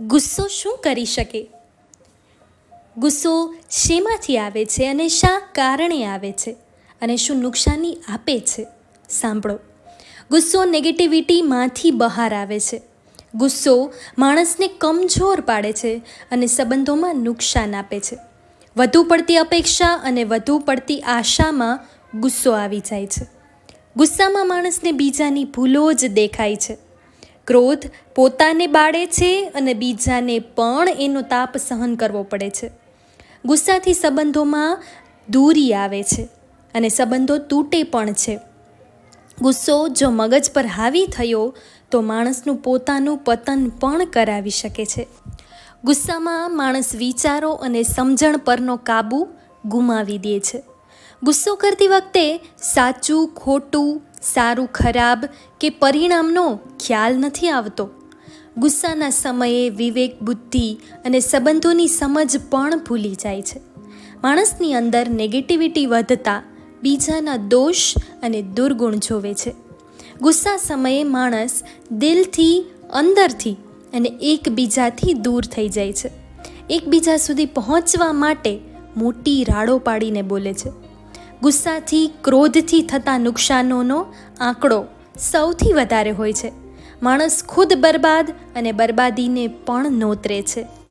ગુસ્સો શું કરી શકે? ગુસ્સો શેમાંથી આવે છે અને શા કારણે આવે છે? અને શું નુકસાની આપે છે? સાંભળો. ગુસ્સો નેગેટિવિટીમાંથી બહાર આવે છે. ગુસ્સો માણસને કમજોર પાડે છે અને સંબંધોમાં નુકસાન આપે છે. વધુ પડતી અપેક્ષા અને વધુ પડતી આશામાં ગુસ્સો આવી જાય છે. ગુસ્સામાં માણસને બીજાની ભૂલો જ દેખાય છે. ક્રોધ પોતાને બાળે છે અને બીજાને પણ એનો તાપ સહન કરવો પડે છે. ગુસ્સાથી સંબંધોમાં દૂરી આવે છે અને સંબંધો તૂટે પણ છે. ગુસ્સો જો મગજ પર હાવી થયો તો માણસનું પોતાનું પતન પણ કરાવી શકે છે. ગુસ્સામાં માણસ વિચારો અને સમજણ પરનો કાબુ ગુમાવી દે છે. ગુસ્સો કરતી વખતે સાચું, ખોટું, સારું, ખરાબ કે પરિણામનો ખ્યાલ નથી આવતો. ગુસ્સાના સમયે વિવેક, બુદ્ધિ અને સંબંધોની સમજ પણ ભૂલી જાય છે. માણસની અંદર નેગેટિવિટી વધતા બીજાના દોષ અને દુર્ગુણ જોવે છે. ગુસ્સા સમયે માણસ દિલથી, અંદરથી અને એકબીજાથી દૂર થઈ જાય છે. એકબીજા સુધી પહોંચવા માટે મોટી રાડો પાડીને બોલે છે. ગુસ્સાથી, ક્રોધથી થતા નુકસાનોનો આંકડો સૌથી વધારે હોય છે. માણસ ખુદ બરબાદ અને બરબાદીને પણ નોતરે છે.